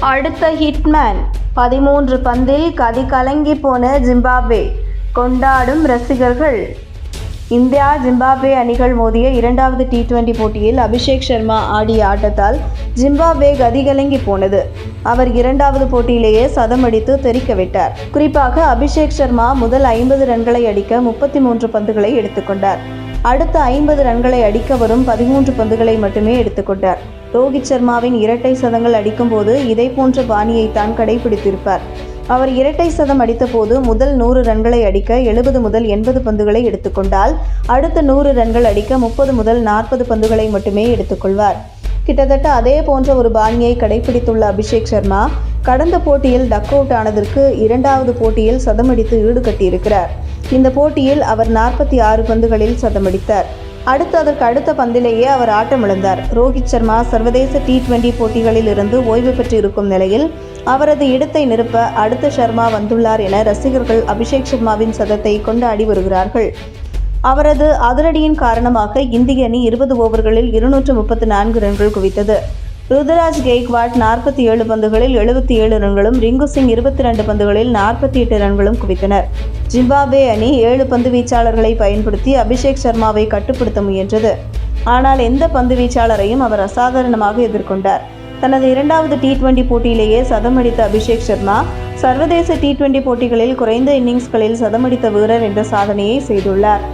அடுத்த ஹிட்மேன். பதிமூன்று பந்தில் கதி கலங்கி போன ஜிம்பாப்வே. கொண்டாடும் ரசிகர்கள். இந்தியா ஜிம்பாப்வே அணிகள் மோதிய இரண்டாவது டி டுவெண்டி போட்டியில் அபிஷேக் சர்மா ஆடிய ஆட்டத்தால் ஜிம்பாப்வே கதிகலங்கி போனது. அவர் இரண்டாவது போட்டியிலேயே சதம் அடித்து தெறிக்க விட்டார். குறிப்பாக அபிஷேக் சர்மா முதல் ஐம்பது ரன்களை அடிக்க முப்பத்தி மூன்று பந்துகளை எடுத்துக்கொண்டார் அடுத்த ஐம்பது ரன்களை அடிக்க வரும் பதிமூன்று பந்துகளை மட்டுமே எடுத்துக்கொண்டார் ரோஹித் சர்மாவின் இரட்டை சதங்கள் அடிக்கும்போது இதை போன்ற பாணியை தான் கடைபிடித்திருப்பார் அவர் இரட்டை சதம் அடித்தபோது முதல் நூறு ரன்களை அடிக்க எழுபது முதல் எண்பது பந்துகளை எடுத்துக்கொண்டால் அடுத்த நூறு ரன்கள் அடிக்க முப்பது முதல் நாற்பது பந்துகளை மட்டுமே எடுத்துக்கொள்வார் கிட்டத்தட்ட அதே போன்ற ஒரு பாணியை கடைபிடித்துள்ள அபிஷேக் சர்மா கடந்த போட்டியில் டக் அவுட் ஆனதற்கு இரண்டாவது போட்டியில் சதமடித்து ஈடுகட்டியிருக்கிறார் இந்த போட்டியில் அவர் நாற்பத்தி ஆறு பந்துகளில் சதமடித்தார். அடுத்து அதற்கு அடுத்த பந்திலேயே அவர் ஆட்டமிழந்தார். ரோஹித் சர்மா சர்வதேச டி டுவெண்டி போட்டிகளில் இருந்து ஓய்வு பெற்றிருக்கும் நிலையில் அவரது இடத்தை நிரப்ப அடுத்த சர்மா வந்துள்ளார் என ரசிகர்கள் அபிஷேக் சர்மாவின் சதத்தை கொண்டாடி வருகிறார்கள். அவரது அதிரடியின் காரணமாக இந்திய அணி இருபது ஓவர்களில் இருநூற்று முப்பத்து நான்கு ரன்கள் குவித்தது. ருத்ராஜ் கெய்க்வாட் நாற்பத்தி ஏழு பந்துகளில் எழுபத்தி ஏழு ரன்களும் ரிங்கு சிங் இருபத்தி ரெண்டு பந்துகளில் நாற்பத்தி எட்டு ரன்களும் குவித்தனர். ஜிம்பாப்வே அணி ஏழு பந்து வீச்சாளர்களை பயன்படுத்தி அபிஷேக் சர்மாவை கட்டுப்படுத்த முயன்றது. ஆனால் எந்த பந்து வீச்சாளரையும் அவர் அசாதாரணமாக எதிர்கொண்டார். தனது இரண்டாவது டி டுவெண்டி போட்டியிலேயே சதமடித்த அபிஷேக் சர்மா சர்வதேச டி டுவெண்டி போட்டிகளில் குறைந்த இன்னிங்ஸ்களில் சதமடித்த வீரர் என்ற சாதனையை செய்துள்ளார்.